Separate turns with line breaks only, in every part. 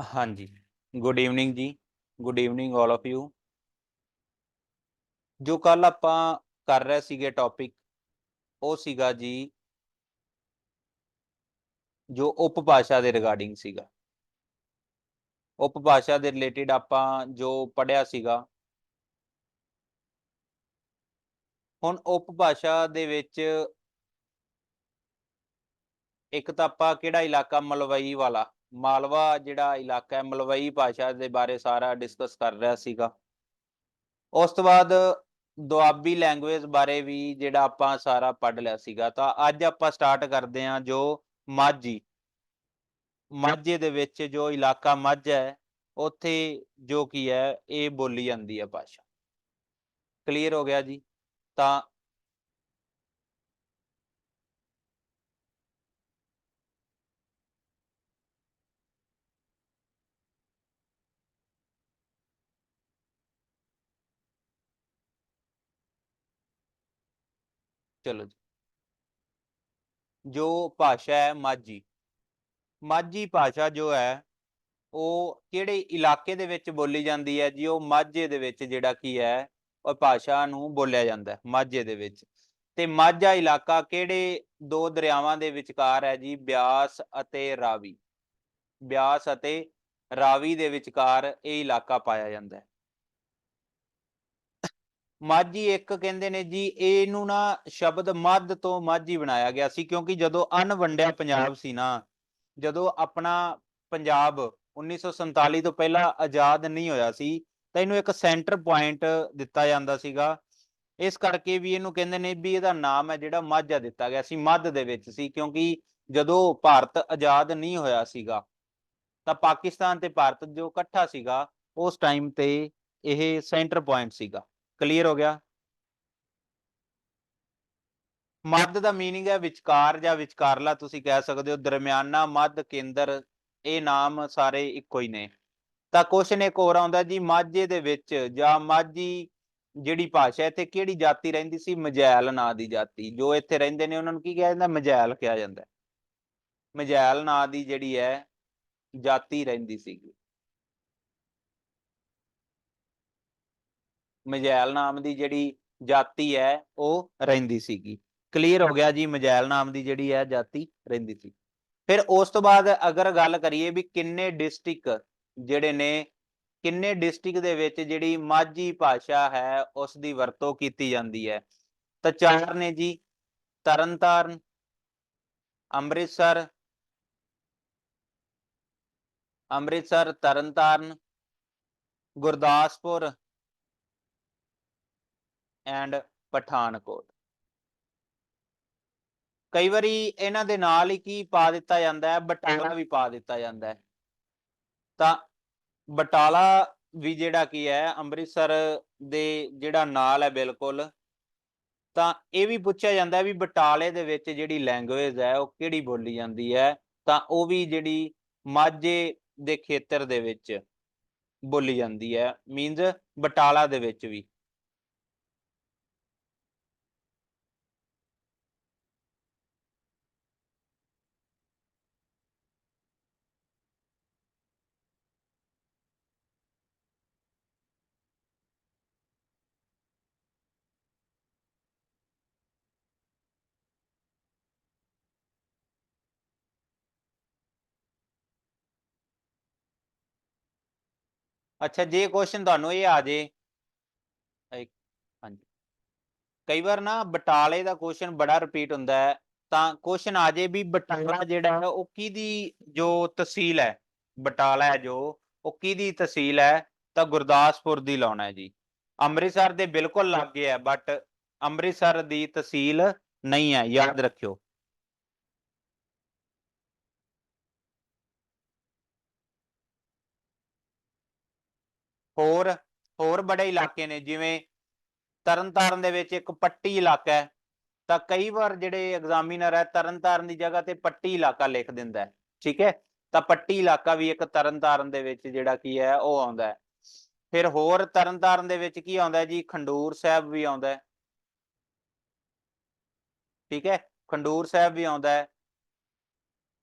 ਹਾਂਜੀ। Good evening ਜੀ। Good evening all of you ਜੋ ਕੱਲ ਆਪਾਂ ਕਰ ਰਹੇ ਸੀਗੇ ਟੌਪਿਕ ਉਹ ਸੀਗਾ ਜੀ ਜੋ ਉਪਭਾਸ਼ਾ ਦੇ ਰਿਗਾਰਡਿੰਗ ਸੀਗਾ। ਉਪਭਾਸ਼ਾ ਦੇ ਰਿਲੇਟਡ ਆਪਾਂ ਜੋ ਪੜਿਆ ਸੀਗਾ, ਹੁਣ ਉਪਭਾਸ਼ਾ ਦੇ ਵਿੱਚ ਇੱਕ ਤਾਂ ਆਪਾਂ ਕਿਹੜਾ ਇਲਾਕਾ ਮਲਵਈ ਵਾਲਾ? ਮਾਲਵਾ ਜਿਹੜਾ ਇਲਾਕਾ ਹੈ, ਮਲਵਈ ਭਾਸ਼ਾ ਦੇ ਬਾਰੇ ਸਾਰਾ ਡਿਸਕਸ ਕਰ ਰਿਹਾ ਸੀਗਾ। ਉਸ ਤੋਂ ਬਾਅਦ ਦੁਆਬੀ ਲੈਂਗੁਏਜ ਬਾਰੇ ਵੀ ਜਿਹੜਾ ਆਪਾਂ ਸਾਰਾ ਪੜ੍ਹ ਲਿਆ ਸੀਗਾ, ਤਾਂ ਅੱਜ ਆਪਾਂ ਸਟਾਰਟ ਕਰਦੇ ਹਾਂ ਜੋ ਮਾਝੀ। ਮਾਝੇ ਦੇ ਵਿੱਚ ਜੋ ਇਲਾਕਾ ਮਾਝਾ ਹੈ, ਉੱਥੇ ਜੋ ਕੀ ਹੈ, ਇਹ ਬੋਲੀ ਜਾਂਦੀ ਹੈ ਭਾਸ਼ਾ। ਕਲੀਅਰ ਹੋ ਗਿਆ ਜੀ? ਤਾਂ ਚਲੋ ਜੀ। ਜੋ ਭਾਸ਼ਾ ਹੈ ਮਾਝੀ। ਮਾਝੀ ਭਾਸ਼ਾ ਜੋ ਹੈ, ਉਹ ਕਿਹੜੇ ਇਲਾਕੇ ਦੇ ਵਿੱਚ ਬੋਲੀ ਜਾਂਦੀ ਹੈ ਜੀ? ਉਹ ਮਾਝੇ ਦੇ ਵਿੱਚ ਜਿਹੜਾ ਕੀ ਹੈ, ਉਹ ਭਾਸ਼ਾ ਨੂੰ ਬੋਲਿਆ ਜਾਂਦਾ ਹੈ, ਮਾਝੇ ਦੇ ਵਿੱਚ। ਤੇ ਮਾਝਾ ਇਲਾਕਾ ਕਿਹੜੇ ਦੋ ਦਰਿਆਵਾਂ ਦੇ ਵਿਚਕਾਰ ਹੈ ਜੀ? ਬਿਆਸ ਅਤੇ ਰਾਵੀ। ਬਿਆਸ ਅਤੇ ਰਾਵੀ ਦੇ ਵਿਚਕਾਰ ਇਹ ਇਲਾਕਾ ਪਾਇਆ ਜਾਂਦਾ ਹੈ। ਮਾਝੀ ਇੱਕ ਕਹਿੰਦੇ ਨੇ ਜੀ, ਇਹਨੂੰ ਨਾ ਸ਼ਬਦ ਮੱਧ ਤੋਂ ਮਾਝੀ ਬਣਾਇਆ ਗਿਆ ਸੀ, ਕਿਉਂਕਿ ਜਦੋਂ ਅਨਵੰਡਿਆ ਪੰਜਾਬ ਸੀ ਨਾ, ਜਦੋਂ ਆਪਣਾ ਪੰਜਾਬ 1947 ਤੋਂ ਪਹਿਲਾਂ ਆਜ਼ਾਦ ਨਹੀਂ ਹੋਇਆ ਸੀ, ਤਾਂ ਇਹਨੂੰ ਇੱਕ ਸੈਂਟਰ ਪੁਆਇੰਟ ਦਿੱਤਾ ਜਾਂਦਾ ਸੀਗਾ। ਇਸ ਕਰਕੇ ਵੀ ਇਹਨੂੰ ਕਹਿੰਦੇ ਨੇ ਵੀ ਇਹਦਾ ਨਾਮ ਹੈ ਜਿਹੜਾ ਮਾਝਾ ਦਿੱਤਾ ਗਿਆ ਸੀ, ਮੱਧ ਦੇ ਵਿੱਚ ਸੀ, ਕਿਉਂਕਿ ਜਦੋਂ ਭਾਰਤ ਆਜ਼ਾਦ ਨਹੀਂ ਹੋਇਆ ਸੀਗਾ, ਤਾਂ ਪਾਕਿਸਤਾਨ ਤੇ ਭਾਰਤ ਜੋ ਇਕੱਠਾ ਸੀਗਾ, ਉਸ ਟਾਈਮ ਤੇ ਇਹ ਸੈਂਟਰ ਪੁਆਇੰਟ ਸੀਗਾ। ਕਲੀਅਰ ਹੋ ਗਿਆ ਮੱਧ ਦਾ मीनिंग ਹੈ ਵਿਚਕਾਰ ਜਾਂ ਵਿਚਕਾਰਲਾ ਤੁਸੀਂ ਕਹਿ ਸਕਦੇ ਹੋ ਦਰਮਿਆਨਾ ਮੱਧ ਕੇਂਦਰ ਇਹ ਨਾਮ ਸਾਰੇ ਇੱਕੋ ਹੀ ਨੇ ਤਾਂ ਕੁਐਸਚਨ ਇੱਕ ਹੋਰ ਆਉਂਦਾ ਜੀ ਮਾਝੇ ਦੇ ਵਿੱਚ ਜਾਂ ਮਾਝੀ ਜਿਹੜੀ ਭਾਸ਼ਾ ਇੱਥੇ ਕਿਹੜੀ ਜਾਤੀ ਰਹਿੰਦੀ ਸੀ ਮਜੈਲ ਨਾਂ ਦੀ ਜਾਤੀ ਜੋ ਇੱਥੇ ਰਹਿੰਦੇ ਨੇ ਉਹਨਾਂ ਨੂੰ ਕੀ ਕਿਹਾ ਜਾਂਦਾ ਮਜੈਲ ਕਿਹਾ ਜਾਂਦਾ ਮਜੈਲ ਨਾਂ ਦੀ ਜਿਹੜੀ ਹੈ ਜਾਤੀ ਰਹਿੰਦੀ ਸੀਗੀ ਮਜੈਲ ਨਾਮ ਦੀ ਜਿਹੜੀ ਜਾਤੀ ਹੈ, ਉਹ ਰਹਿੰਦੀ ਸੀਗੀ। ਕਲੀਅਰ ਹੋ ਗਿਆ ਜੀ, ਮਜੈਲ ਨਾਮ ਦੀ ਜਿਹੜੀ ਹੈ, ਜਾਤੀ ਰਹਿੰਦੀ ਸੀ। ਫਿਰ ਉਸ ਤੋਂ ਬਾਅਦ ਅਗਰ ਗੱਲ ਕਰੀਏ ਵੀ ਕਿੰਨੇ ਡਿਸਟ੍ਰਿਕਟ ਜਿਹੜੇ ਨੇ, ਕਿੰਨੇ ਡਿਸਟ੍ਰਿਕਟ ਦੇ ਵਿੱਚ ਜਿਹੜੀ ਮਾਝੀ ਭਾਸ਼ਾ ਹੈ, ਉਸ ਦੀ ਵਰਤੋਂ ਕੀਤੀ ਜਾਂਦੀ ਹੈ। ਤਾਂ ਚਾਰ ਨੇ ਜੀ, ਤਰਨਤਾਰਨ, ਅੰਮ੍ਰਿਤਸਰ ਅੰਮ੍ਰਿਤਸਰ, ਤਰਨਤਾਰਨ, ਗੁਰਦਾਸਪੁਰ ਐਂਡ ਪਠਾਨਕੋਟ। ਕਈ ਵਾਰੀ ਇਹਨਾਂ ਦੇ ਨਾਲ ਹੀ ਕੀ ਪਾ ਦਿੱਤਾ ਜਾਂਦਾ ਹੈ? ਬਟਾਲਾ ਵੀ ਪਾ ਦਿੱਤਾ ਜਾਂਦਾ ਹੈ। ਤਾਂ ਬਟਾਲਾ ਵੀ ਜਿਹੜਾ ਕੀ ਹੈ, ਅੰਮ੍ਰਿਤਸਰ ਦੇ ਜਿਹੜਾ ਨਾਲ ਹੈ ਬਿਲਕੁਲ, ਤਾਂ ਇਹ ਵੀ ਪੁੱਛਿਆ ਜਾਂਦਾ ਵੀ ਬਟਾਲੇ ਦੇ ਵਿੱਚ ਜਿਹੜੀ ਲੈਂਗੁਏਜ ਹੈ, ਉਹ ਕਿਹੜੀ ਬੋਲੀ ਜਾਂਦੀ ਹੈ? ਤਾਂ ਉਹ ਵੀ ਜਿਹੜੀ ਮਾਝੇ ਦੇ ਖੇਤਰ ਦੇ ਵਿੱਚ ਬੋਲੀ ਜਾਂਦੀ ਹੈ ਮੀਨਸ ਬਟਾਲਾ ਦੇ ਵਿੱਚ ਵੀ। ਅੱਛਾ ਜੇ ਕੁਐਸਚਨ ਤੁਹਾਨੂੰ ਇਹ ਆ ਜੇ ਹਾਂਜੀ। ਕਈ ਵਾਰ ਨਾ ਬਟਾਲੇ ਦਾ ਕੁਐਸਚਨ ਬੜਾ ਰਿਪੀਟ ਹੁੰਦਾ ਹੈ ਤਾਂ ਕੁਐਸਚਨ ਆ ਜੇ ਵੀ ਬਟਾਲਾ ਜਿਹੜਾ ਹੈ। ਉਹ ਕਿਹਦੀ ਜੋ ਤਹਿਸੀਲ ਹੈ ਬਟਾਲਾ ਹੈ ਜੋ ਉਹ ਕਿਹਦੀ ਤਹਿਸੀਲ ਹੈ ਤਾਂ ਗੁਰਦਾਸਪੁਰ ਦੀ ਲਾਉਣਾ ਹੈ ਜੀ। ਅੰਮ੍ਰਿਤਸਰ ਦੇ ਬਿਲਕੁਲ ਲਾਗੇ ਹੈ ਬਟ ਅੰਮ੍ਰਿਤਸਰ ਦੀ ਤਹਿਸੀਲ ਨਹੀਂ ਹੈ ਯਾਦ ਰੱਖਿਓ। ਹੋਰ ਹੋਰ ਬੜੇ ਇਲਾਕੇ ਨੇ ਜਿਵੇਂ ਤਰਨਤਾਰਨ ਦੇ ਵਿੱਚ ਇੱਕ ਪੱਟੀ ਇਲਾਕਾ ਹੈ। ਤਾਂ ਕਈ ਵਾਰ ਜਿਹੜੇ ਐਗਜ਼ਾਮੀਨਰ ਹੈ ਤਰਨਤਾਰਨ ਦੀ ਜਗ੍ਹਾ ਤੇ ਪੱਟੀ ਇਲਾਕਾ ਲਿਖ ਦਿੰਦਾ ਹੈ ਠੀਕ ਹੈ? ਤਾਂ ਪੱਟੀ ਇਲਾਕਾ ਵੀ ਇੱਕ ਤਰਨਤਾਰਨ ਦੇ ਵਿੱਚ ਜਿਹੜਾ ਕੀ ਹੈ ਉਹ ਆਉਂਦਾ ਹੈ। ਫਿਰ ਹੋਰ ਤਰਨਤਾਰਨ ਦੇ ਵਿੱਚ ਕੀ ਆਉਂਦਾ ਜੀ? ਖੰਡੂਰ ਸਾਹਿਬ ਵੀ ਆਉਂਦਾ ਹੈ। ਠੀਕ ਹੈ? ਖੰਡੂਰ ਸਾਹਿਬ ਵੀ ਆਉਂਦਾ ਹੈ।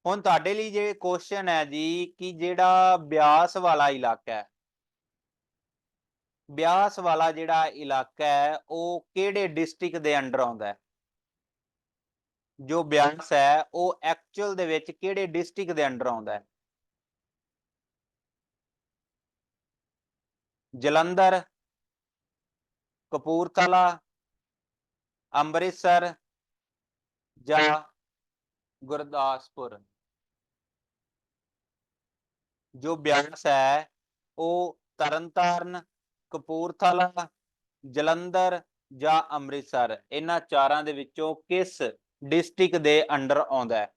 ਹੁਣ ਤੁਹਾਡੇ ਲਈ ਜੇ ਕੁਐਸਚਨ ਹੈ ਜੀ ਕਿ ਜਿਹੜਾ ਬਿਆਸ ਵਾਲਾ ਇਲਾਕਾ ਹੈ ਬਿਆਸ ਵਾਲਾ ਜਿਹੜਾ ਇਲਾਕਾ ਹੈ, ਉਹ ਕਿਹੜੇ ਡਿਸਟ੍ਰਿਕਟ ਦੇ ਅੰਡਰ ਆਉਂਦਾ ਹੈ? ਜੋ ਬਿਆਸ ਹੈ, ਉਹ ਐਕਚੁਅਲ ਦੇ ਵਿੱਚ ਕਿਹੜੇ ਡਿਸਟ੍ਰਿਕਟ ਦੇ ਅੰਡਰ ਆਉਂਦਾ ਹੈ? ਜਲੰਧਰ, ਕਪੂਰਥਲਾ, ਅੰਮ੍ਰਿਤਸਰ ਜਾਂ ਗੁਰਦਾਸਪੁਰ? ਜੋ ਬਿਆਸ ਹੈ, ਉਹ ਤਰਨਤਾਰਨ ਕਪੂਰਥਲਾ, ਜਲੰਧਰ ਜਾਂ ਅੰਮ੍ਰਿਤਸਰ, ਇਹਨਾਂ ਚਾਰਾਂ ਦੇ ਵਿੱਚੋਂ ਕਿਸ ਡਿਸਟ੍ਰਿਕਟ ਦੇ ਅੰਡਰ ਆਉਂਦਾ ਹੈ?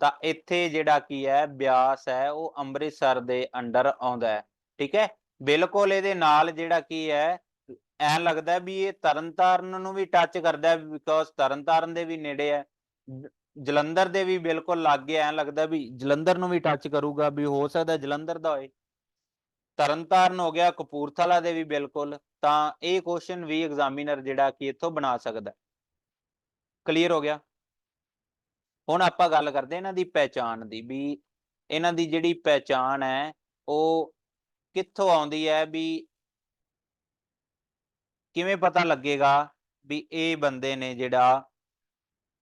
ਤਾਂ ਇੱਥੇ ਜਿਹੜਾ ਕੀ ਹੈ, ਬਿਆਸ ਹੈ, ਉਹ ਅੰਮ੍ਰਿਤਸਰ ਦੇ ਅੰਡਰ ਆਉਂਦਾ ਹੈ, ਠੀਕ ਹੈ? ਬਿਲਕੁਲ ਇਹਦੇ ਨਾਲ ਜਿਹੜਾ ਕੀ ਹੈ, ਐਂ ਲੱਗਦਾ ਵੀ ਇਹ ਤਰਨਤਾਰਨ ਨੂੰ ਵੀ ਟੱਚ ਕਰਦਾ ਬਿਕੋਜ਼ ਤਰਨਤਾਰਨ ਦੇ ਵੀ ਨੇੜੇ ਹੈ ਜਲੰਧਰ ਦੇ ਵੀ ਬਿਲਕੁਲ ਲਾਗੇ ਐਂ ਲੱਗਦਾ ਵੀ ਜਲੰਧਰ ਨੂੰ ਵੀ ਟੱਚ ਕਰੂਗਾ, ਵੀ ਹੋ ਸਕਦਾ ਜਲੰਧਰ ਦਾ ਹੋਏ। ਤਰਨਤਾਰਨ ਹੋ ਗਿਆ, ਕਪੂਰਥਲਾ ਦੇ ਵੀ ਬਿਲਕੁਲ, ਤਾਂ ਇਹ ਕੁਐਸਚਨ ਵੀ ਐਗਜ਼ਾਮੀਨਰ ਜਿਹੜਾ ਕਿ ਇੱਥੋਂ ਬਣਾ ਸਕਦਾ ਕਲੀਅਰ ਹੋ ਗਿਆ? ਹੁਣ ਆਪਾਂ ਗੱਲ ਕਰਦੇ ਇਹਨਾਂ ਦੀ ਪਹਿਚਾਣ ਦੀ, ਵੀ ਇਹਨਾਂ ਦੀ ਜਿਹੜੀ ਪਹਿਚਾਣ ਹੈ, ਉਹ ਕਿੱਥੋਂ ਆਉਂਦੀ ਹੈ, ਵੀ ਕਿਵੇਂ ਪਤਾ ਲੱਗੇਗਾ, ਵੀ ਇਹ ਬੰਦੇ ਨੇ ਜਿਹੜਾ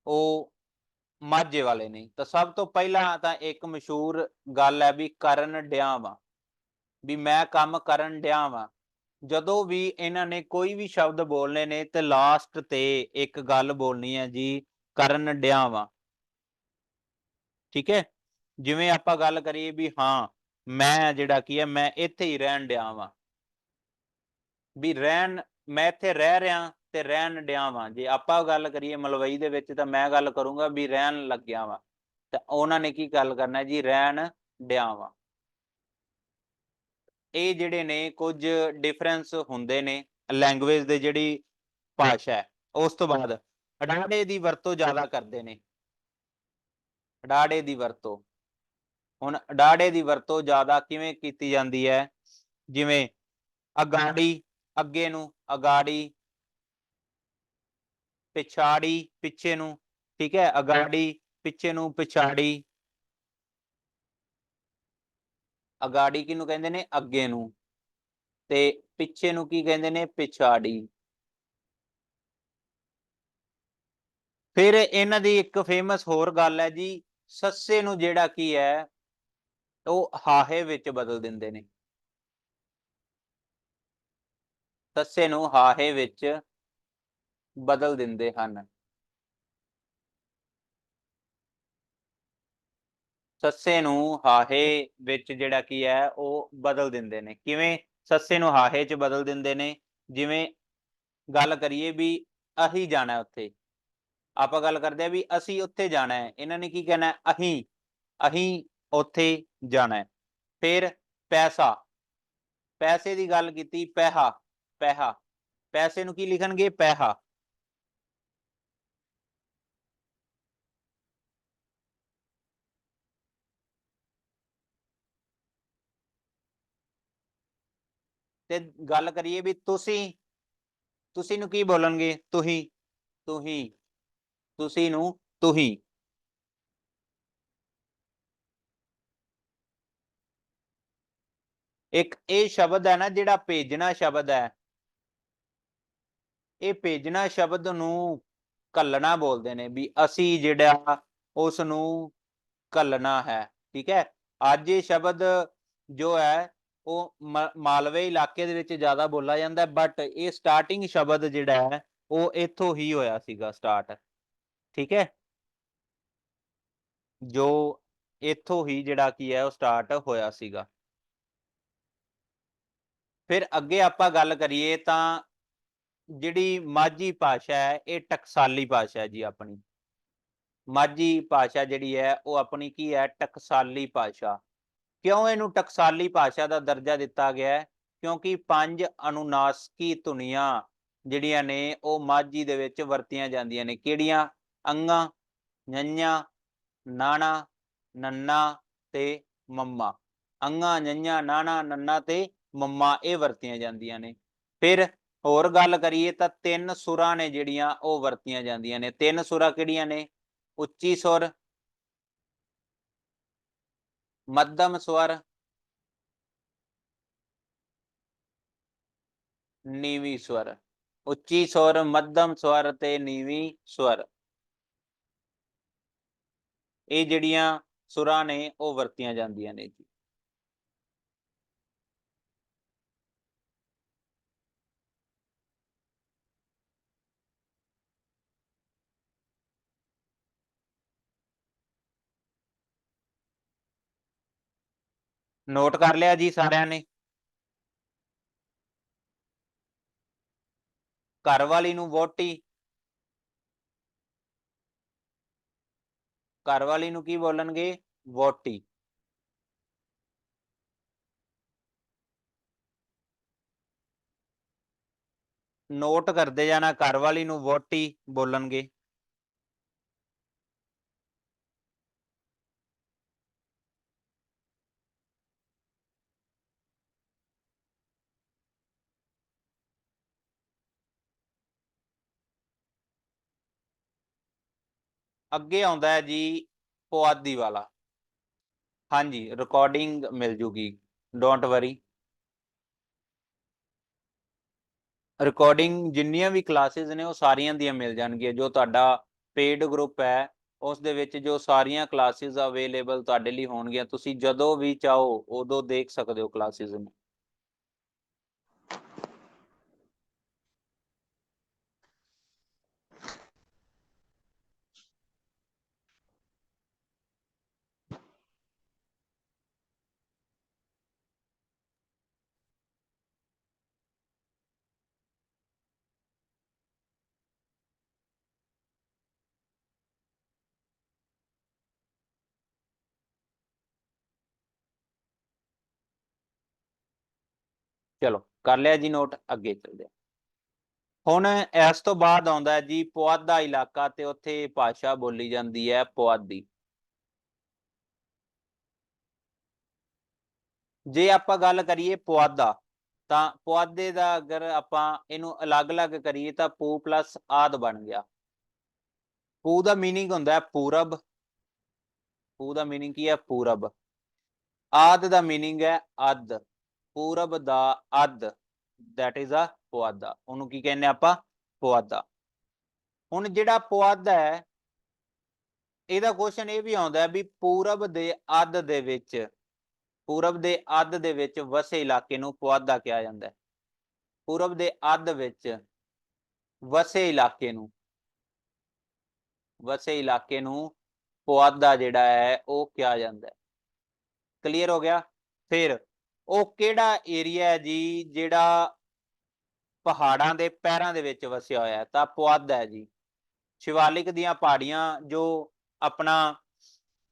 ਉਹ ਮਾਝੇ ਵਾਲੇ ਨੇ। ਤਾਂ ਸਭ ਤੋਂ ਪਹਿਲਾਂ ਤਾਂ ਇੱਕ ਮਸ਼ਹੂਰ ਗੱਲ ਹੈ ਵੀ ਕਰਨ ਡਿਆ ਵੀ ਮੈਂ ਕੰਮ ਕਰਨ ਡਿਆ ਵਾਂ। ਜਦੋਂ ਵੀ ਇਹਨਾਂ ਨੇ ਕੋਈ ਵੀ ਸ਼ਬਦ ਬੋਲਨੇ ਨੇ ਤੇ ਲਾਸਟ ਤੇ ਇੱਕ ਗੱਲ ਬੋਲਣੀ ਹੈ ਜੀ, ਕਰਨ ਡਿਆ ਵਾਂ। ਠੀਕ ਹੈ? ਜਿਵੇਂ ਆਪਾਂ ਗੱਲ ਕਰੀਏ ਵੀ ਹਾਂ, ਮੈਂ ਜਿਹੜਾ ਕੀ ਹੈ, ਮੈਂ ਇੱਥੇ ਹੀ ਰਹਿਣ ਡਿਆ ਵਾਂ। ਵੀ ਰਹਿਣ, ਮੈਂ ਇੱਥੇ ਰਹਿ ਰਿਹਾ ਤੇ ਰਹਿਣ ਡਿਆ ਵਾਂ। ਜੇ ਆਪਾਂ ਗੱਲ ਕਰੀਏ ਮਲਵਈ ਦੇ ਵਿੱਚ ਤਾਂ ਮੈਂ ਗੱਲ ਕਰੂੰਗਾ ਵੀ ਰਹਿਣ ਲੱਗਿਆ ਵਾਂ। ਤਾਂ ਉਹਨਾਂ ਨੇ ਕੀ ਗੱਲ ਕਰਨਾ ਜੀ? ਰਹਿਣ ਡਿਆ ਵਾਂ। ਇਹ ਜਿਹੜੇ ਨੇ ਕੁਝ ਡਿਫਰੈਂਸ ਹੁੰਦੇ ਨੇ ਲੈਂਗੁਏਜ ਦੇ ਜਿਹੜੀ ਭਾਸ਼ਾ ਹੈ, ਉਸ ਤੋਂ ਬਾਅਦ ਅਡਾੜੇ ਦੀ ਵਰਤੋਂ ਜ਼ਿਆਦਾ ਕਰਦੇ ਨੇ। ਅਡਾੜੇ ਦੀ ਵਰਤੋਂ। ਹੁਣ ਅਡਾੜੇ ਦੀ ਵਰਤੋਂ ਜ਼ਿਆਦਾ ਕਿਵੇਂ ਕੀਤੀ ਜਾਂਦੀ ਹੈ? ਜਿਵੇਂ ਅਗਾੜੀ, ਅੱਗੇ ਨੂੰ ਅਗਾੜੀ, ਪਿਛਾੜੀ, ਪਿੱਛੇ ਨੂੰ, ਠੀਕ ਹੈ, ਅਗਾੜੀ, ਪਿੱਛੇ ਨੂੰ ਪਿਛਾੜੀ ਅਗਾੜੀ ਕਿਹਨੂੰ ਕਹਿੰਦੇ ਨੇ? ਅੱਗੇ ਨੂੰ। ਤੇ ਪਿੱਛੇ ਨੂੰ ਕੀ ਕਹਿੰਦੇ ਨੇ? ਪਿਛਾੜੀ। ਫਿਰ ਇਹਨਾਂ ਦੀ ਇੱਕ ਫੇਮਸ ਹੋਰ ਗੱਲ ਹੈ ਜੀ, ਸੱਸੇ ਨੂੰ ਜਿਹੜਾ ਕੀ ਹੈ, ਉਹ ਹਾਹੇ ਵਿੱਚ ਬਦਲ ਦਿੰਦੇ ਨੇ। ਸੱਸੇ ਨੂੰ ਹਾਹੇ ਵਿੱਚ ਬਦਲ ਦਿੰਦੇ ਹਨ। ਸੱਸੇ ਨੂੰ ਹਾਹੇ ਵਿੱਚ ਜਿਹੜਾ ਕੀ ਹੈ, ਉਹ ਬਦਲ ਦਿੰਦੇ ਨੇ। ਕਿਵੇਂ ਸੱਸੇ ਨੂੰ ਹਾਹੇ 'ਚ ਬਦਲ ਦਿੰਦੇ ਨੇ? ਜਿਵੇਂ ਗੱਲ ਕਰੀਏ ਵੀ ਅਸੀਂ ਜਾਣਾ ਉੱਥੇ। ਆਪਾਂ ਗੱਲ ਕਰਦੇ ਆ ਵੀ ਅਸੀਂ ਉੱਥੇ ਜਾਣਾ ਹੈ। ਇਹਨਾਂ ਨੇ ਕੀ ਕਹਿਣਾ ਅਸੀਂ ਅਸੀਂ ਉੱਥੇ ਜਾਣਾ ਹੈ। ਫਿਰ ਪੈਸਾ, ਪੈਸੇ ਦੀ ਗੱਲ ਕੀਤੀ ਪੈਸਾ ਪੈਸਾ ਪੈਸੇ ਨੂੰ ਕੀ ਲਿਖਣਗੇ? ਪੈਸਾ ਤੇ ਗੱਲ ਕਰੀਏ ਵੀ ਤੁਸੀਂ ਤੁਸੀਂ ਨੂੰ ਕੀ ਬੋਲਣਗੇ? ਤੁਸੀਂ ਤੁਸੀਂ ਤੁਸੀਂ ਨੂੰ ਤੁਸੀਂ। ਇੱਕ ਇਹ ਸ਼ਬਦ ਹੈ ਨਾ, ਜਿਹੜਾ ਭੇਜਣਾ ਸ਼ਬਦ ਹੈ। ਇਹ ਭੇਜਣਾ ਸ਼ਬਦ ਨੂੰ ਘੱਲਣਾ ਬੋਲਦੇ ਨੇ ਵੀ ਅਸੀਂ ਜਿਹੜਾ ਉਸ ਨੂੰ ਘੱਲਣਾ ਹੈ। ਠੀਕ ਹੈ? ਅੱਜ ਇਹ ਸ਼ਬਦ ਜੋ ਹੈ ਉਹ ਮਾਲਵੇ ਇਲਾਕੇ ਦੇ ਵਿੱਚ ਜ਼ਿਆਦਾ ਬੋਲਾ ਜਾਂਦਾ ਬਟ ਇਹ ਸਟਾਰਟਿੰਗ ਸ਼ਬਦ ਜਿਹੜਾ ਹੈ, ਉਹ ਇੱਥੋਂ ਹੀ ਹੋਇਆ ਸੀਗਾ ਸਟਾਰਟ ਠੀਕ ਹੈ? ਜੋ ਇੱਥੋਂ ਹੀ ਜਿਹੜਾ ਕੀ ਹੈ, ਉਹ ਸਟਾਰਟ ਹੋਇਆ ਸੀਗਾ। ਫਿਰ ਅੱਗੇ ਆਪਾਂ ਗੱਲ ਕਰੀਏ ਤਾਂ ਜਿਹੜੀ ਮਾਝੀ ਭਾਸ਼ਾ ਹੈ, ਇਹ ਟਕਸਾਲੀ ਭਾਸ਼ਾ ਹੈ ਜੀ ਆਪਣੀ। ਮਾਝੀ ਭਾਸ਼ਾ ਜਿਹੜੀ ਹੈ, ਉਹ ਆਪਣੀ ਕੀ ਹੈ, ਟਕਸਾਲੀ ਭਾਸ਼ਾ। ਕਿਉਂ ਇਹਨੂੰ ਟਕਸਾਲੀ ਭਾਸ਼ਾ ਦਾ ਦਰਜਾ ਦਿੱਤਾ ਗਿਆ ਹੈ? ਕਿਉਂਕਿ ਪੰਜ ਅਨੁਨਾਸਕੀ ਧੁਨੀਆਂ ਜਿਹੜੀਆਂ ਨੇ, ਉਹ ਮਾਝੀ ਦੇ ਵਿੱਚ ਵਰਤੀਆਂ ਜਾਂਦੀਆਂ ਨੇ। ਕਿਹੜੀਆਂ? ਅੰਗਾ ਨੰਨਾ ਨਾਣਾ ਨੰਨਾ ਤੇ ਮੰਮਾ। ਅੰਗਾ ਨੰਨਾ ਨਾਣਾ ਨੰਨਾ ਤੇ ਮੰਮਾ ਇਹ ਵਰਤੀਆਂ ਜਾਂਦੀਆਂ ਨੇ। ਫਿਰ ਹੋਰ ਗੱਲ ਕਰੀਏ ਤਾਂ ਤਿੰਨ ਸੁਰਾਂ ਨੇ ਜਿਹੜੀਆਂ ਉਹ ਵਰਤੀਆਂ ਜਾਂਦੀਆਂ ਨੇ। ਤਿੰਨ ਸੁਰਾਂ ਕਿਹੜੀਆਂ ਨੇ? ਉੱਚੀ ਸੁਰ ਮੱਧਮ ਸਵਰ ਨੀਵੀਂ ਸਵਰ। ਉੱਚੀ ਸਵਰ, ਮੱਧਮ ਸਵਰ ਤੇ ਨੀਵੀਂ ਸਵਰ। ਇਹ ਜਿਹੜੀਆਂ ਸੁਰਾਂ ਨੇ, ਉਹ ਵਰਤੀਆਂ ਜਾਂਦੀਆਂ ਨੇ ਜੀ। ਨੋਟ ਕਰ ਲਿਆ ਜੀ ਸਾਰਿਆਂ ਨੇ। ਘਰ ਵਾਲੀ ਨੂੰ ਵੋਟੀ। ਘਰ ਵਾਲੀ ਨੂੰ ਕੀ ਬੋਲਣਗੇ? ਵੋਟੀ। ਨੋਟ ਕਰਦੇ ਜਾਣਾ, ਘਰ ਵਾਲੀ ਨੂੰ ਵੋਟੀ ਬੋਲਣਗੇ। ਅੱਗੇ ਆਉਂਦਾ ਹੈ ਜੀ ਪੁਆਧੀ ਵਾਲਾ। ਹਾਂਜੀ ਰਿਕਾਰਡਿੰਗ ਮਿਲ ਜੂਗੀ। ਡੋਂਟ ਵਰੀ ਰਿਕਾਰਡਿੰਗ ਜਿੰਨੀਆਂ ਵੀ ਕਲਾਸਿਸ ਨੇ, ਉਹ ਸਾਰੀਆਂ ਦੀਆਂ ਮਿਲ ਜਾਣਗੀਆਂ। ਜੋ ਤੁਹਾਡਾ ਪੇਡ ਗਰੁੱਪ ਹੈ, ਉਸ ਦੇ ਵਿੱਚ ਜੋ ਸਾਰੀਆਂ ਕਲਾਸਿਸ ਅਵੇਲੇਬਲ ਤੁਹਾਡੇ ਲਈ ਹੋਣਗੀਆਂ, ਤੁਸੀਂ ਜਦੋਂ ਵੀ ਚਾਹੋ, ਉਦੋਂ ਦੇਖ ਸਕਦੇ ਹੋ ਕਲਾਸਿਸ ਨੂੰ। ਚਲੋ, ਕਰ ਲਿਆ ਜੀ ਨੋਟ ਅੱਗੇ ਚੱਲਦੇ ਹਾਂ। ਹੁਣ ਇਸ ਤੋਂ ਬਾਅਦ ਆਉਂਦਾ ਹੈ ਜੀ ਪੁਆਧਾ ਇਲਾਕਾ ਤੇ ਉੱਥੇ ਭਾਸ਼ਾ ਬੋਲੀ ਜਾਂਦੀ ਹੈ ਪੁਆਧੀ। ਜੇ ਆਪਾਂ ਗੱਲ ਕਰੀਏ ਪੁਆਧਾ, ਤਾਂ ਪੁਆਧੇ ਦਾ ਅਗਰ ਆਪਾਂ ਇਹਨੂੰ ਅਲੱਗ-ਅਲੱਗ ਕਰੀਏ ਤਾਂ ਪੂ ਪਲੱਸ ਆਦ ਬਣ ਗਿਆ। ਪੂ ਦਾ ਮੀਨਿੰਗ ਹੁੰਦਾ ਹੈ ਪੂਰਬ। ਪੂ ਦਾ ਮੀਨਿੰਗ ਕੀ ਹੈ? ਪੂਰਬ। ਆਦ ਦਾ ਮੀਨਿੰਗ ਹੈ ਅੱਧ। ਪੂਰਬ ਦਾ ਅੱਧ, that is a ਪੁਆਧਾ। ਉਹਨੂੰ ਕੀ ਕਹਿੰਦੇ ਆਪਾਂ? ਪੁਆਧਾ। ਹੁਣ ਜਿਹੜਾ ਪੁਆਧਾ ਹੈ, ਇਹਦਾ ਕੁਐਸਚਨ ਇਹ ਵੀ ਆਉਂਦਾ ਵੀ ਪੂਰਬ ਦੇ ਅੱਧ ਦੇ ਵਿੱਚ, ਪੂਰਬ ਦੇ ਅੱਧ ਦੇ ਵਿੱਚ ਵਸੇ ਇਲਾਕੇ ਨੂੰ ਪੁਆਧਾ ਕਿਹਾ ਜਾਂਦਾ ਹੈ। ਪੂਰਬ ਦੇ ਅੱਧ ਵਿੱਚ ਵਸੇ ਇਲਾਕੇ ਨੂੰ, ਵਸੇ ਇਲਾਕੇ ਨੂੰ ਪੁਆਧਾ ਜਿਹੜਾ ਹੈ, ਉਹ ਕਿਹਾ ਜਾਂਦਾ ਹੈ। ਕਲੀਅਰ ਹੋ ਗਿਆ? ਫਿਰ ਉਹ ਕਿਹੜਾ ਏਰੀਆ ਹੈ ਜੀ ਜਿਹੜਾ ਪਹਾੜਾਂ ਦੇ ਪੈਰਾਂ ਦੇ ਵਿੱਚ ਵਸਿਆ ਹੋਇਆ ਹੈ? ਤਾਂ ਪੁਆਧ ਹੈ ਜੀ। ਸ਼ਿਵਾਲਿਕ ਦੀਆਂ ਪਹਾੜੀਆਂ ਜੋ ਆਪਣਾ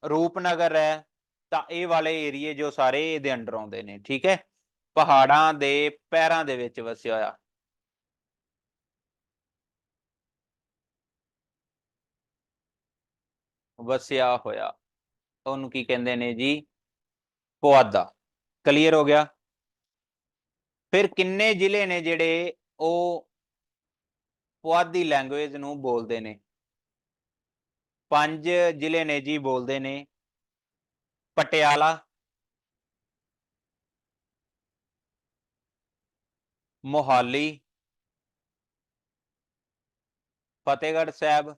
ਰੂਪਨਗਰ ਹੈ, ਤਾਂ ਇਹ ਵਾਲੇ ਏਰੀਏ ਜੋ ਸਾਰੇ ਇਹਦੇ ਅੰਡਰ ਆਉਂਦੇ ਨੇ, ਠੀਕ ਹੈ? ਪਹਾੜਾਂ ਦੇ ਪੈਰਾਂ ਦੇ ਵਿੱਚ ਵਸਿਆ ਹੋਇਆ। ਵਸਿਆ ਹੋਇਆ। ਉਹਨੂੰ ਕੀ ਕਹਿੰਦੇ ਨੇ ਜੀ? ਪੁਆਧਾ। ਕਲੀਅਰ ਹੋ ਗਿਆ। ਫਿਰ ਕਿੰਨੇ ਜ਼ਿਲ੍ਹੇ ਨੇ ਜਿਹੜੇ ਉਹ ਪੁਆਧੀ ਲੈਂਗੁਏਜ ਨੂੰ ਬੋਲਦੇ ਨੇ? ਪੰਜ ਜ਼ਿਲ੍ਹੇ ਨੇ ਜੀ ਬੋਲਦੇ ਨੇ। ਪਟਿਆਲਾ। ਮੋਹਾਲੀ। ਫਤਿਹਗੜ੍ਹ ਸਾਹਿਬ।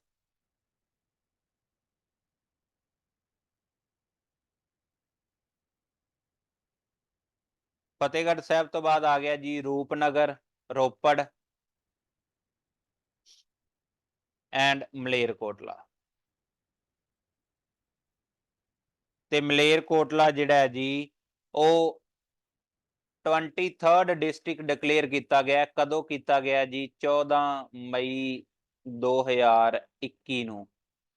ਫਤਿਹਗੜ੍ਹ ਸਾਹਿਬ ਤੋਂ ਬਾਅਦ ਆ ਗਿਆ ਜੀ ਰੂਪਨਗਰ, ਰੋਪੜ ਐਂਡ ਮਲੇਰਕੋਟਲਾ। ਤੇ ਮਲੇਰਕੋਟਲਾ ਜਿਹੜਾ ਹੈ ਜੀ, ਉਹ 23rd ਡਿਸਟ੍ਰਿਕਟ ਡਿਕਲੇਅਰ ਕੀਤਾ ਗਿਆ ਕਦੋਂ ਕੀਤਾ ਗਿਆ ਜੀ? 14 ਮਈ 2021 ਨੂੰ।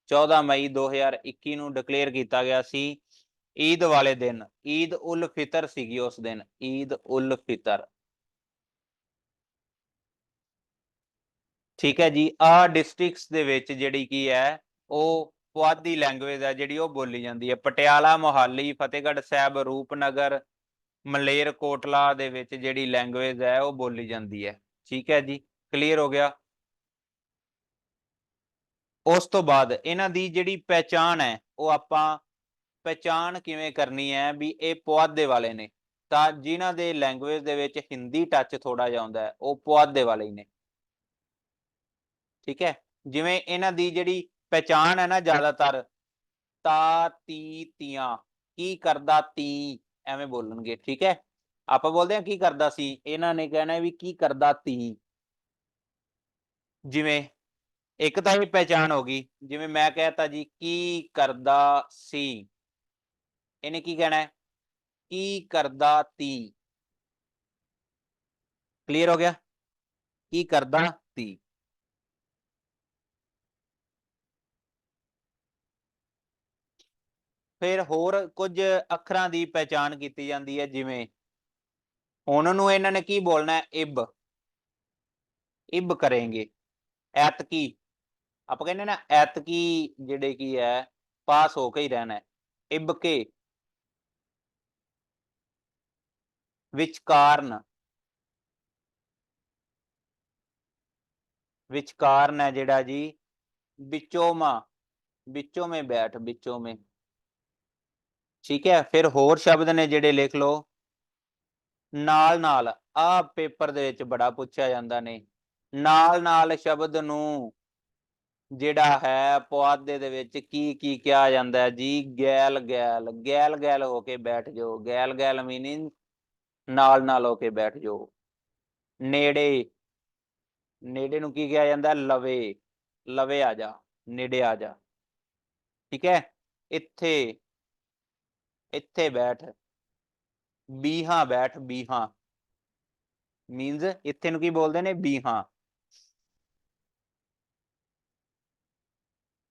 14 ਮਈ 2021 ਨੂੰ ਡਿਕਲੇਅਰ ਕੀਤਾ ਗਿਆ ਸੀ। ਈਦ ਵਾਲੇ ਦਿਨ, ਈਦ ਉਲ ਫਿਤਰ ਸੀਗੀ ਉਸ ਦਿਨ, ਈਦ ਉਲ ਫਿਤਰ। ਠੀਕ ਹੈ ਜੀ ਆ ਡਿਸਟ੍ਰਿਕਟਸ ਦੇ ਵਿੱਚ ਜਿਹੜੀ ਕੀ ਹੈ, ਉਹ ਪੁਆਧੀ ਲੈਂਗੁਏਜ ਹੈ, ਜਿਹੜੀ ਉਹ ਬੋਲੀ ਜਾਂਦੀ ਹੈ। ਪਟਿਆਲਾ, ਮੋਹਾਲੀ, ਫਤਿਹਗੜ੍ਹ ਸਾਹਿਬ, ਰੂਪਨਗਰ ਮਲੇਰਕੋਟਲਾ ਦੇ ਵਿੱਚ ਜਿਹੜੀ ਲੈਂਗੁਏਜ ਹੈ, ਉਹ ਬੋਲੀ ਜਾਂਦੀ ਹੈ। ਠੀਕ ਹੈ ਜੀ ਕਲੀਅਰ ਹੋ ਗਿਆ? ਉਸ ਤੋਂ ਬਾਅਦ ਇਹਨਾਂ ਦੀ ਜਿਹੜੀ ਪਹਿਚਾਣ ਹੈ, ਉਹ ਆਪਾਂ ਪਛਾਣ ਕਿਵੇਂ ਕਰਨੀ ਹੈ ਵੀ ਇਹ ਪੁਆਧੇ ਵਾਲੇ ਨੇ? ਤਾਂ ਜਿਨ੍ਹਾਂ ਦੇ ਲੈਂਗੁਏਜ ਦੇ ਵਿੱਚ ਹਿੰਦੀ ਟੱਚ ਥੋੜਾ ਜਿਹਾ ਆਉਂਦਾ ਹੈ, ਉਹ ਪੁਆਧੇ ਵਾਲੇ ਹੀ ਨੇ। ਠੀਕ ਹੈ? ਜਿਵੇਂ ਇਹਨਾਂ ਦੀ ਜਿਹੜੀ ਪਛਾਣ ਹੈ ਨਾ ਜ਼ਿਆਦਾਤਰ, ਤਾ, ਤੀ, ਤੀਆਂ। ਕੀ ਕਰਦਾ ਤੀ? ਐਵੇਂ ਬੋਲਣਗੇ, ਠੀਕ ਹੈ? ਆਪਾਂ ਬੋਲਦੇ ਹਾਂ ਕੀ ਕਰਦਾ ਸੀ? ਇਹਨਾਂ ਨੇ ਕਹਿਣਾ ਵੀ ਕੀ ਕਰਦਾ ਤੀ? ਜਿਵੇਂ ਇੱਕ ਤਾਂ ਇਹ ਪਹਿਚਾਣ ਹੋ ਗਈ, ਜਿਵੇਂ ਮੈਂ ਕਹਿਤਾ ਜੀ, ਕੀ ਕਰਦਾ ਸੀ? ਇਹਨੇ ਕੀ ਕਹਿਣਾ ਹੈ? ਕੀ ਕਰਦਾ ਤੀ ਕਲੀਅਰ ਹੋ ਗਿਆ? ਕੀ ਕਰਦਾ ਤੀ ਫਿਰ ਹੋਰ ਕੁਝ ਅੱਖਰਾਂ ਦੀ ਪਹਿਚਾਣ ਕੀਤੀ ਜਾਂਦੀ ਹੈ ਜਿਵੇਂ ਉਹਨਾਂ ਨੂੰ ਇਹਨਾਂ ਨੇ ਕੀ ਬੋਲਣਾ ਹੈ? ਇਬ। ਇਬ ਕरेंगे ਐਤਕੀ। ਆਪਾਂ ਕਹਿੰਦੇ ਨਾ ਐਤਕੀ ਜਿਹੜੇ ਕੀ ਹੈ ਪਾਸ ਹੋ ਕੇ ਹੀ ਰਹਿਣਾ ਹੈ। ਇਬ ਕੇ। ਵਿਚਕਾਰਨ। ਵਿਚਕਾਰਨ ਹੈ ਜਿਹੜਾ ਜੀ, ਵਿੱਚੋਂ ਮਾ ਬੈਠ ਵਿਚੋਮੇ ਠੀਕ ਹੈ, ਫਿਰ ਹੋਰ ਸ਼ਬਦ ਨੇ ਜਿਹੜੇ ਲਿਖ ਲਓ। ਨਾਲ ਨਾਲ, ਆ ਪੇਪਰ ਦੇ ਵਿੱਚ ਬੜਾ ਪੁੱਛਿਆ ਜਾਂਦਾ ਨੇ। ਨਾਲ ਨਾਲ ਸ਼ਬਦ ਨੂੰ ਜਿਹੜਾ ਹੈ, ਪੁਆਧੇ ਦੇ ਵਿੱਚ ਕੀ ਕੀ ਕਿਹਾ ਜਾਂਦਾ ਹੈ ਜੀ? ਗੈਲ ਗੈਲ ਗੈਲ ਗੈਲ ਹੋ ਕੇ ਬੈਠ ਜਾਓ। ਗੈਲ ਗੈਲ ਮੀਨਿੰਗ ਨਾਲ ਨਾਲ ਹੋ ਕੇ ਬੈਠ ਜਾਓ। ਨੇੜੇ ਨੇੜੇ ਨੂੰ ਕੀ ਕਿਹਾ ਜਾਂਦਾ? ਲਵੇ ਲਵੇ ਆ ਜਾ, ਨੇੜੇ ਆ ਜਾ। ਠੀਕ ਹੈ? ਇੱਥੇ ਇੱਥੇ ਬੈਠ। ਬੀਹਾਂ ਬੈਠ, ਬੀਹਾਂ। ਮੀਨਸ ਇੱਥੇ ਨੂੰ ਕੀ ਬੋਲਦੇ ਨੇ? ਬੀਹਾਂ।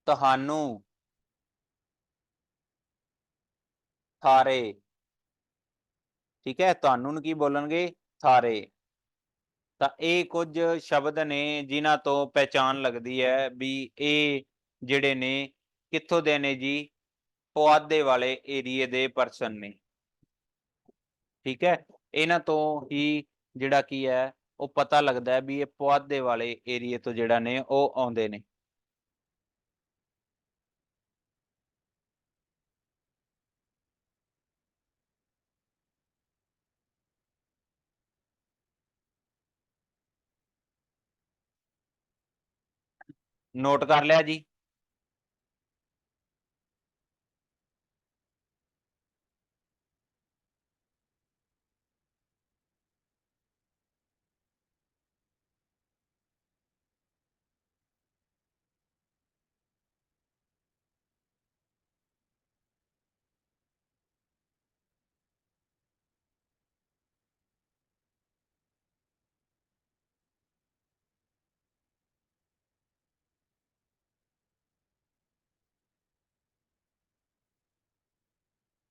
ਤੁਹਾਨੂੰ ਸਾਰੇ ਠੀਕ ਹੈ, ਤੁਹਾਨੂੰ ਨੂੰ ਕੀ ਬੋਲਣਗੇ? ਸਾਰੇ। ਤਾਂ ਇਹ ਕੁਝ ਸ਼ਬਦ ਨੇ ਜਿਨ੍ਹਾਂ ਤੋਂ ਪਹਿਚਾਨ ਲੱਗਦੀ ਹੈ ਵੀ ਇਹ ਜਿਹੜੇ ਨੇ, ਕਿੱਥੋਂ ਦੇ ਨੇ ਜੀ? ਪੁਆਧੇ ਵਾਲੇ ਏਰੀਏ ਦੇ ਪਰਸਨ ਨੇ। ਠੀਕ ਹੈ, ਇਹਨਾਂ ਤੋਂ ਹੀ ਜਿਹੜਾ ਕੀ ਹੈ, ਉਹ ਪਤਾ ਲੱਗਦਾ ਵੀ ਇਹ ਪੁਆਧੇ ਵਾਲੇ ਏਰੀਏ ਤੋਂ ਜਿਹੜਾ ਨੇ, ਉਹ ਆਉਂਦੇ ਨੇ। ਨੋਟ ਕਰ ਲਿਆ ਜੀ।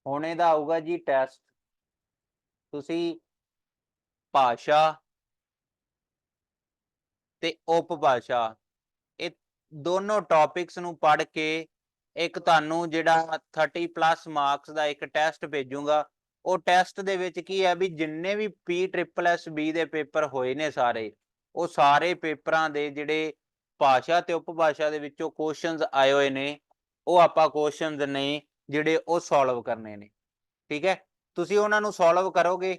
ਹੁਣ ਇਹਦਾ ਆਊਗਾ ਜੀ ਟੈਸਟ ਤੁਸੀਂ ਭਾਸ਼ਾ ਤੇ ਉਪਭਾਸ਼ਾ, ਇਹ ਦੋਨੋਂ ਟੌਪਿਕਸ ਨੂੰ ਪੜ੍ਹ ਕੇ ਇੱਕ ਤੁਹਾਨੂੰ ਜਿਹੜਾ 30 ਪਲੱਸ ਮਾਰਕਸ ਦਾ ਇੱਕ ਟੈਸਟ ਭੇਜੂਗਾ। ਉਹ ਟੈਸਟ ਦੇ ਵਿੱਚ ਕੀ ਹੈ ਵੀ ਜਿੰਨੇ ਵੀ ਪੀ ਟ੍ਰਿਪਲ ਐਸ ਬੀ ਦੇ ਪੇਪਰ ਹੋਏ ਨੇ ਸਾਰੇ, ਉਹ ਸਾਰੇ ਪੇਪਰਾਂ ਦੇ ਜਿਹੜੇ ਭਾਸ਼ਾ ਤੇ ਉਪਭਾਸ਼ਾ ਦੇ ਵਿੱਚੋਂ ਕੁਐਸਚਨਸ ਆਏ ਹੋਏ ਨੇ, ਉਹ ਆਪਾਂ ਕੁਐਸਚਨਸ ਨੇ ਜਿਹੜੇ ਉਹ ਸੋਲਵ ਕਰਨੇ ਨੇ, ਠੀਕ ਹੈ? ਤੁਸੀਂ ਉਹਨਾਂ ਨੂੰ ਸੋਲਵ ਕਰੋਗੇ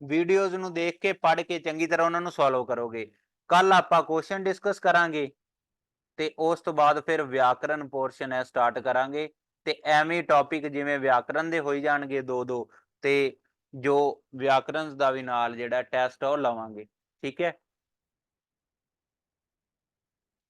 ਵੀਡੀਓਜ਼ ਨੂੰ ਦੇਖ ਕੇ, ਪੜ੍ਹ ਕੇ, ਚੰਗੀ ਤਰ੍ਹਾਂ ਉਹਨਾਂ ਨੂੰ ਸੋਲਵ ਕਰੋਗੇ। ਕੱਲ ਆਪਾਂ ਕੁਐਸਚਨ ਡਿਸਕਸ ਕਰਾਂਗੇ ਤੇ ਉਸ ਤੋਂ ਬਾਅਦ ਫਿਰ ਵਿਆਕਰਨ ਪੋਰਸ਼ਨ ਹੈ ਸਟਾਰਟ ਕਰਾਂਗੇ ਤੇ ਐਵੇਂ ਟੌਪਿਕ ਜਿਵੇਂ ਵਿਆਕਰਨ ਦੇ ਹੋਈ ਜਾਣਗੇ ਦੋ ਦੋ ਤੇ ਜੋ ਵਿਆਕਰਨ ਦਾ ਵੀ ਨਾਲ ਜਿਹੜਾ ਟੈਸਟ ਉਹ ਲਵਾਂਗੇ, ਠੀਕ ਹੈ?